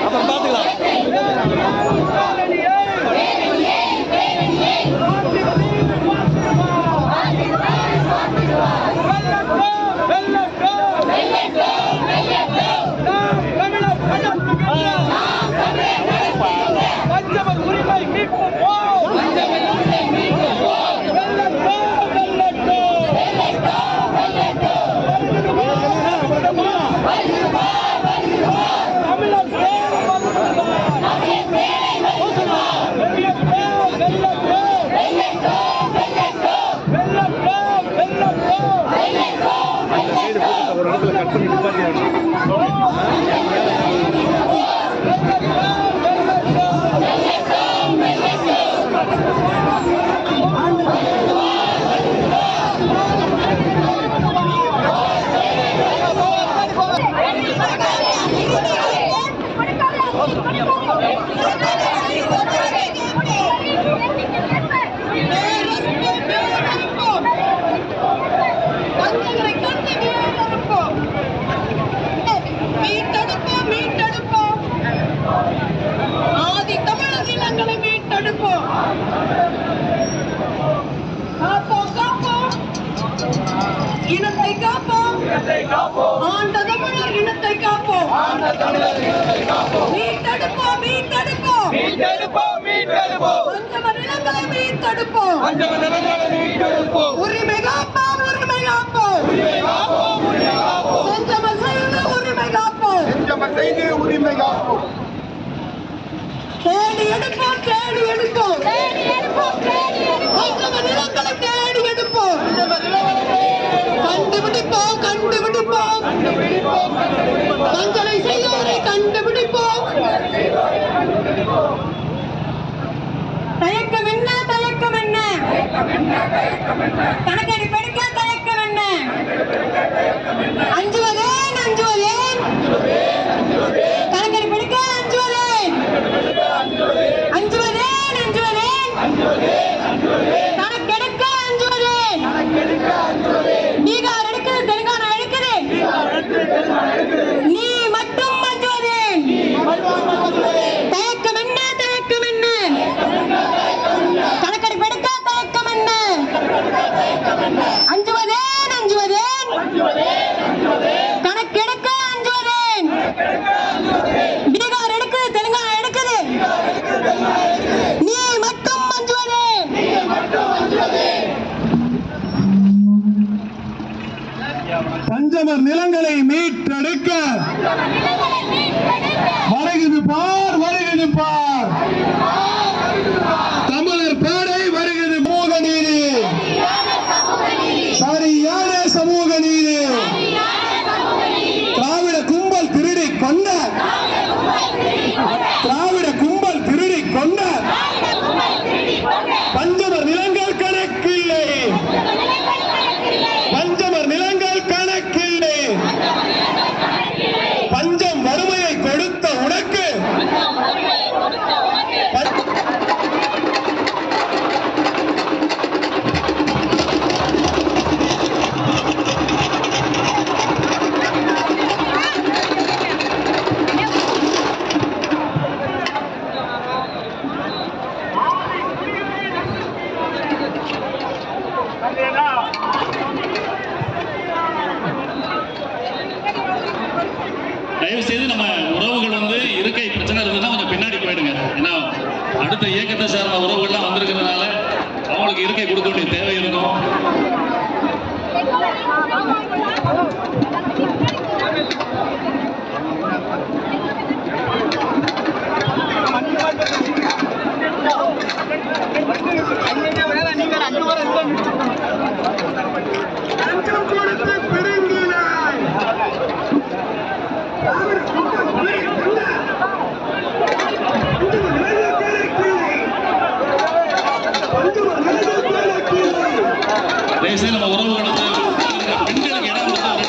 அப்புறம் பார்த்துக்கலாம் பஞ்சவர் மீட்டெடுப்போம். மீட்டெடுப்போம் மீட்டெடுப்போம். பஞ்சம நிலங்களை மீட்டெடுப்போம். பஞ்சம நிலங்களை மீட்டெடுப்போம். உரிமை காப்போம் உரிமை காப்போம் செஞ்சம செய்து உரிமை காப்போம் பஞ்சம செய்து உரிமை காப்போம் தேடி எடுப்போம் தேடி எடுப்போம். பஞ்சம நிலங்களை தேடி எடுப்போம். கண்டுபிடிப்போம் கண்டுபிடிப்போம் தங்களை செய்வோரை கண்டுபிடிப்போம் தயக்கம் என்ன தயக்கம் என்ன கணக்கெடு தயக்கம் என்ன அஞ்சுவதேன் அஞ்சுவதேன் கணக்கெடு பெருக்க அஞ்சுவதேன் அஞ்சுவதேன் அஞ்சுவதேன் கணக்கெடுக்க அஞ்சுவதேன் பீகார் எடுக்குது தெலுங்கானா எடுக்குது நீ மட்டும் அஞ்சுவதேன் தயக்கம் என்ன தயக்கம் என்ன கணக்கெடுப்பு எடுக்க தயக்கம் என்ன அஞ்சுவதேன் அஞ்சுவதேன் கணக்கெடுக்க அஞ்சுவதேன் பீகார் எடுக்குது தெலுங்கானா எடுக்குது நீ மட்டும் அஞ்சுவதேன் நிலங்களை மீட்டெடுக்க. வருகிறது பார் வருகிறது பார். தயவு செய்து நம்ம உறவுகள் வந்து இருக்கை பிரச்சனை இருந்ததுன்னா கொஞ்சம் பின்னாடி போயிடுங்க. ஏன்னா அடுத்த இயக்கத்தை சார்ந்த உறவுகள்லாம் வந்திருக்கிறதுனால அவங்களுக்கு இருக்கை கொடுக்க வேண்டிய தேவை இருக்கும். தயவுசெய்து நம்ம உறவு கொடுத்து பெண்களுக்கு இடம் கொடுத்து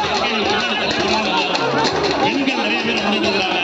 பெண்கள் நிறைய பேர் முடிஞ்சிருக்கிறாங்க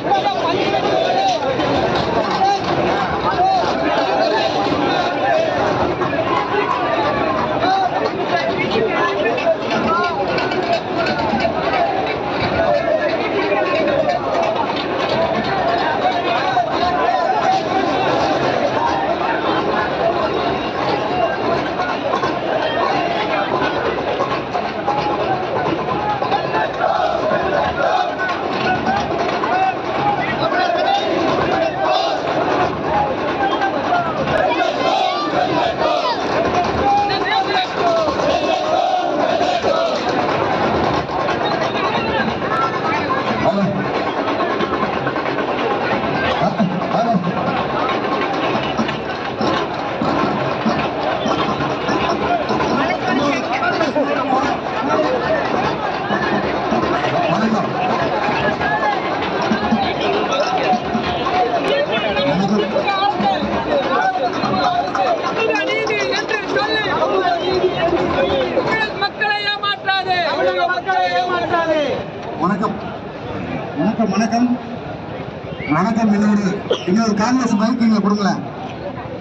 Vamos, வணக்கம் வணக்கம். வணக்கம் இன்னொரு இன்னொரு காங்கிரஸ் பைக் நீங்க கொடுங்களேன்.